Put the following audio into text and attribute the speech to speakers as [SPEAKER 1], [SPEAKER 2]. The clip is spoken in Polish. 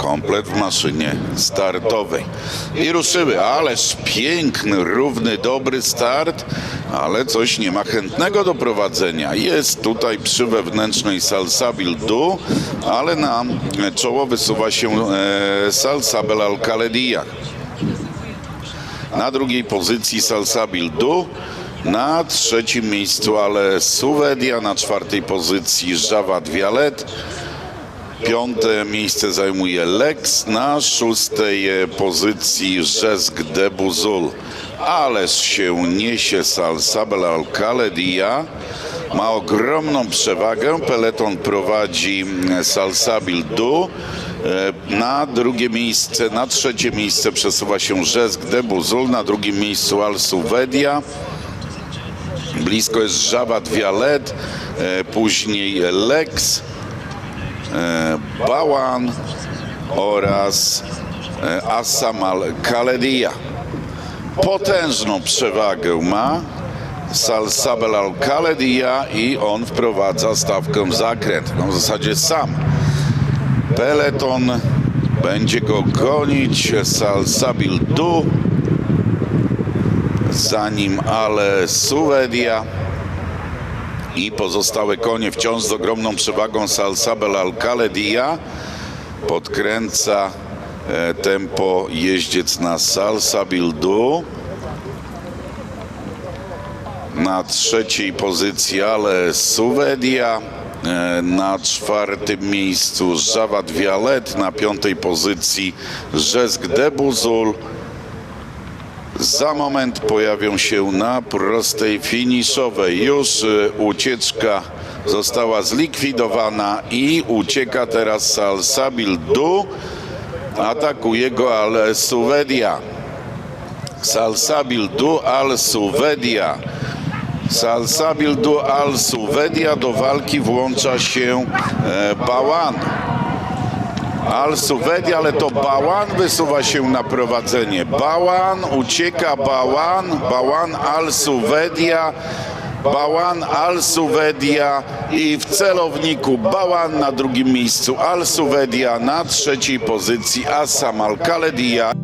[SPEAKER 1] komplet w maszynie startowej. I ruszyły, ależ piękny, równy, dobry start, ale coś nie ma chętnego do prowadzenia. Jest tutaj przy wewnętrznej Salsabil Du, ale na czoło wysuwa się e, Salsabel Alcaledia. Na drugiej pozycji Salsabil Du. Na trzecim miejscu ale Suwedia, na czwartej pozycji Javad Vialet. Piąte miejsce zajmuje Lex, na szóstej pozycji Rzesk de Buzul. Ależ się niesie Salsabel Alcaledia. Ma ogromną przewagę. Peleton prowadzi Salsabil Du. E, Na drugie miejsce, na trzecie miejsce przesuwa się Rzesk de Buzul. Na drugim miejscu Al Suwedia. Blisko jest Javad Vialet, e, później Lex, e, Bawan oraz e, Asamal Kaledia. Potężną przewagę ma Salsabel Al-Kaledia i on wprowadza stawkę zakręt. No w zasadzie sam. Peleton będzie go gonić. Salsabil Du za nim ale Suwedia i pozostałe konie wciąż z ogromną przewagą. Salsabel Alcaledia podkręca e, tempo jeździec na Salsabil Du na trzeciej pozycji ale Suwedia e, na czwartym miejscu Javad Vialet na piątej pozycji Rzesk de Buzul za moment pojawią się na prostej finiszowej. Już y, ucieczka została zlikwidowana i ucieka teraz Salsabil Du. Atakuje go Al Suvedia. Salsabil Du Al Suvedia. Salsabil Du Al Suvedia do walki włącza się e, Bawan. Al Suwedi, ale to Bałan wysuwa się na prowadzenie. Bałan, ucieka Bałan, Bałan Al Suwedia, Bałan Al Suwedia i w celowniku Bałan na drugim miejscu Al Suwedia, na trzeciej pozycji Assam Al Kaledia.